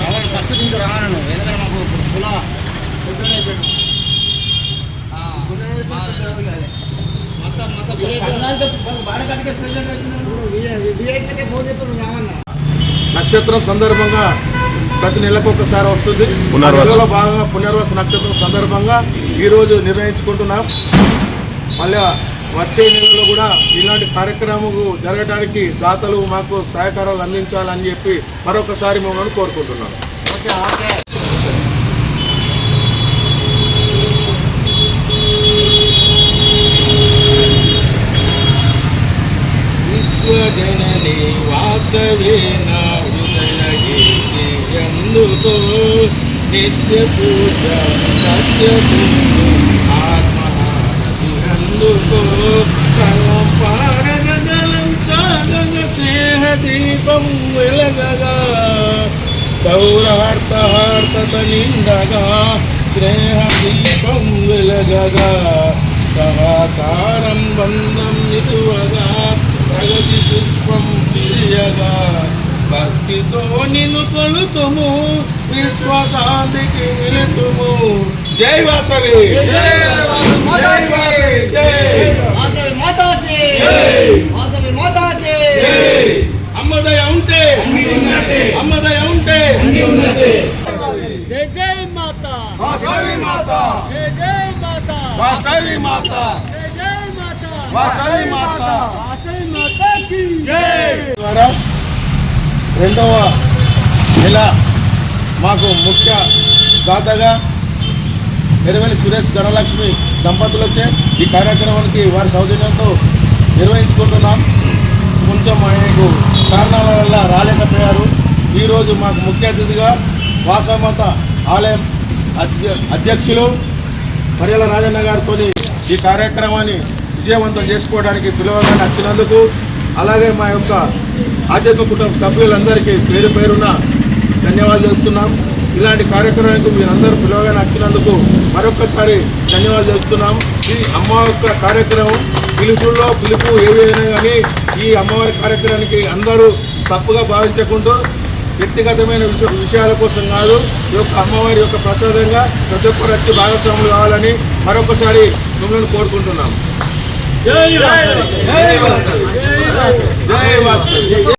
రావాలి ఫస్ట్ నుంచి రావాలి నువ్వు. ఎందుకంటే మాకు కుల మొత్తం మొత్తం నక్షత్రం సందర్భంగా ప్రతి నెలకు ఒకసారి వస్తుంది. నెలలో భాగంగా పునర్వాస నక్షత్రం సందర్భంగా ఈరోజు నిర్ణయించుకుంటున్నాం. మళ్ళీ వచ్చే నెలలో కూడా ఇలాంటి కార్యక్రమం జరగడానికి దాతలు మాకు సహకారాలు అందించాలని చెప్పి మరొకసారి మమ్మల్ని కోరుకుంటున్నాం విశ్వజనని వాసవేన నిత్య పూజ సత్య దీపం వెలగగా సౌరార్థహార్థత నిండగా స్నేహ దీపం వెలగగా సహకారం బంధం నిలువగా ప్రగతి పుష్పం విరియగా భక్తితో నిన్ను కొలుతుము విశ్వశాంతికి వెళుతుము జై వాసవి! జై వాసవి! జై ఉంటే అమ్మదయ ఉంటే జై జై మాత. వాసవి మాత. జై జై మాత. వాసవి మాత. జై జై మాత. వాసవి మాత. వాసవి మాత కి ద్వారా రెండవ నెల మాకు ముఖ్య దాతగా ఎరవెల్లి సురేష్ ధనలక్ష్మి దంపతులు వచ్చే ఈ కార్యక్రమానికి వారి సౌజన్యంతో నిర్వహించుకుంటున్నాం. కొంచెం ఆయనకు కారణాల వల్ల రాలేకపోయారు ఈరోజు మాకు ముఖ్య అతిథిగా వాసమత ఆలయం అధ్య అధ్యక్షులు మరియల రాజన్న గారితో ఈ కార్యక్రమాన్ని విజయవంతం చేసుకోవడానికి పిలవగా నచ్చినందుకు అలాగే మా యొక్క ఆధ్యాత్మిక కుటుంబ సభ్యులందరికీ పేరు పేరున ధన్యవాదాలు చెబుతున్నాం ఇలాంటి కార్యక్రమానికి మీరందరూ పిలవగా నచ్చినందుకు మరొకసారి ధన్యవాదాలు చెప్తున్నాం ఈ అమ్మ యొక్క కార్యక్రమం పిలుపుల్లో పిలుపు ఏదైనా కానీ ఈ అమ్మవారి కార్యక్రమానికి అందరూ తప్పుగా భావించకుండా వ్యక్తిగతమైన విషయ విషయాల కోసం కాదు ఈ యొక్క అమ్మవారి యొక్క ప్రసాదంగా ప్రతి ఒక్కరు వచ్చి భాగస్వాములు కావాలని మరొకసారి మిమ్మల్ని కోరుకుంటున్నాం. జై. జై